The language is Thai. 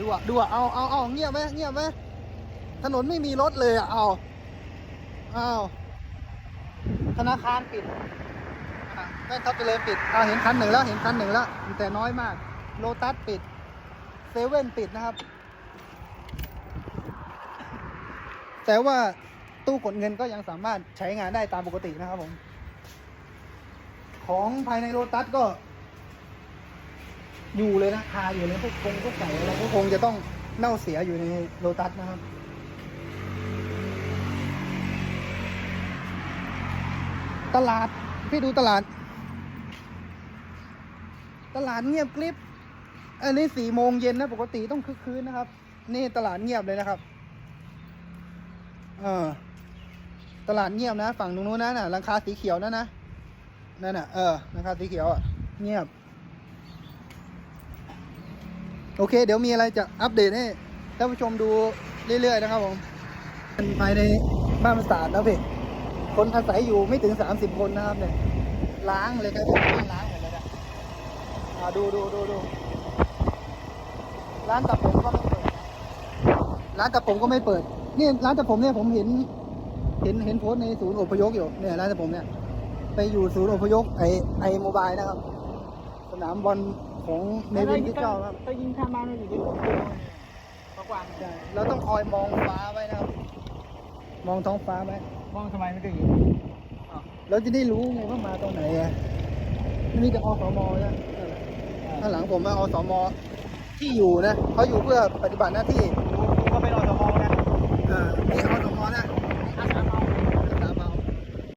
ดูอะดูอะเอาเอาเอาเงียบไหมเงียบไหมถนนไม่มีรถเลยอะเอาเอาธนาคารปิดอะแม่ทับเจริญปิดอ่าเห็นคันหนึ่งแล้วเห็นคันหนึ่งแล้วแต่น้อยมากโลตัสปิดเซเว่นปิดนะครับ แต่ว่าตู้กดเงินก็ยังสามารถใช้งานได้ตามปกตินะครับผม ของภายในโลตัสก็ อยู่เลยนะคาอยู่เลยพวกคงพวกไก่อะไรก็คงจะต้องเน่าเสียอยู่ในโลตัสนะครับตลาด พี่ดูตลาด ตลาดเงียบกริบอันนี้สี่โมงเย็นนะ ปกติต้องคึกคืนนะครับ นี่ตลาดเงียบเลยนะครับ เออ ตลาดเงียบนะ ฝั่งตรงนู้นนะน่ะหลังคาสีเขียวนั่นนะนั่นน่ะเออหลังคาสีเขียวอะเงียบ โอเค เดี๋ยวมีอะไรจะอัปเดตให้ท่านผู้ชมดูเรื่อยๆนะครับผมภายในบ้านมันสะอาดแล้วพี่คนอาศัยอยู่ไม่ถึงสามสิบคนนะครับเนี่ยล้างเลยครับบ้านล้างหมดเลยนะอ่าดูดูดูดูร้านตัดผมก็ไม่เปิด ร้านตัดผมก็ไม่เปิด นี่ร้านตัดผมเนี่ยผมเห็น เห็นเห็นโพสในศูนย์อพยพอยู่เนี่ยร้านตัดผมเนี่ย ไปอยู่ศูนย์อพยพไอไอโมบายนะครับ สนามบอลของในวินที่เก้าครับถ้ายิงข้ามานไยู่ที่เพราะกวางใช่เราต้องคอยมองฟ้าไว้นะครับ มองท้องฟ้าไหมมองทำไมไม่ได้ยินเราจะได้รู้ไงว่ามาตรงไหนอะนี่จะอสมนะข้าหลังผมมาอสมอที่อยู่นะเขาอยู่เพื่อปฏิบัติหน้าที่ก็เป็นอสมกันอ่านี่อส